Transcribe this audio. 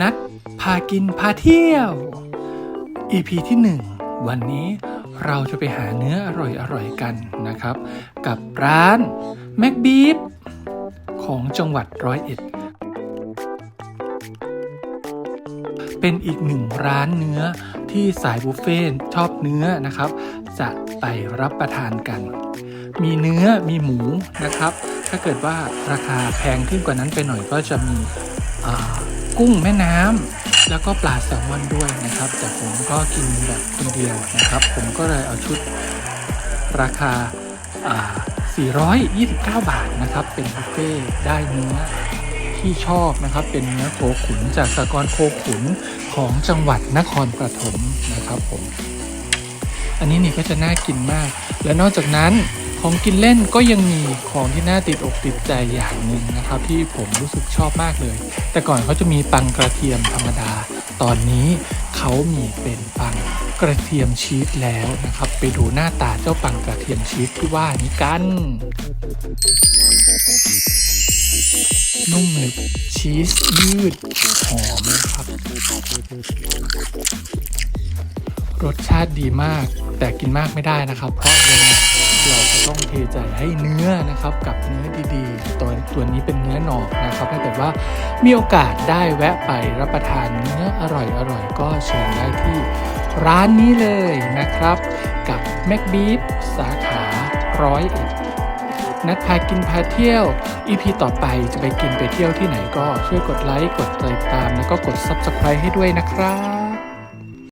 นัดพากินพาเที่ยว EP ที่ 1 วันนี้เราจะไปหาเนื้ออร่อยๆกันนะครับ กับร้านแม็กบีฟของจังหวัดร้อยเอ็ด เป็นอีกหนึ่งร้านเนื้อที่สายบุฟเฟ่ชอบเนื้อนะครับ จะไปรับประทานกัน มีเนื้อมีหมูนะครับ ถ้าเกิดว่าราคาแพงขึ้นกว่านั้นไปหน่อยก็จะมี กุ้งแม่น้ำแล้วก็ปลาแซลมอนด้วยนะครับ แต่ผมก็กินแบบคนเดียวนะครับ ผมก็เลยเอาชุดราคาา429 บาทนะครับ เป็นบุฟเฟ่ได้เนื้อที่ชอบนะครับ เป็นเนื้อโคขุนจากสากรโคขุนของจังหวัดนครปฐมนะครับผม อันนี้นี่ก็จะน่ากินมาก และนอกจากนั้น ของกินเล่นก็ยังมีของที่น่าติดอกติดใจอย่างหนึ่งนะครับ ที่ผมรู้สึกชอบมากเลย แต่ก่อนเขาจะมีปังกระเทียมธรรมดา ตอนนี้เขามีเป็นปังกระเทียมชีสแล้วนะครับ ไปดูหน้าตาเจ้าปังกระเทียมชีสที่ว่านี้กัน นุ่มหนึบชีสยืดหอมนะครับ รสชาติดีมากแต่กินมากไม่ได้นะครับ เพราะยังไงเราจะ ต้องเทใจให้เนื้อนะครับกับเนื้อดีๆ ตัวตัวนี้เป็นเนื้อหนอกนะครับถ้าเกิดว่ามีโอกาสได้แวะไปรับประทานเนื้ออร่อยๆก็เชิญได้ที่ร้านนี้เลยนะครับ กับแม็กบีฟสาขาร้อยเอ็ดนัดพากินพาเที่ยว EP ต่อไปจะไปกินไปเที่ยวที่ไหนก็ช่วยกดไลค์กดติดตาม แล้วก็กด Subscribe ให้ด้วยนะครับ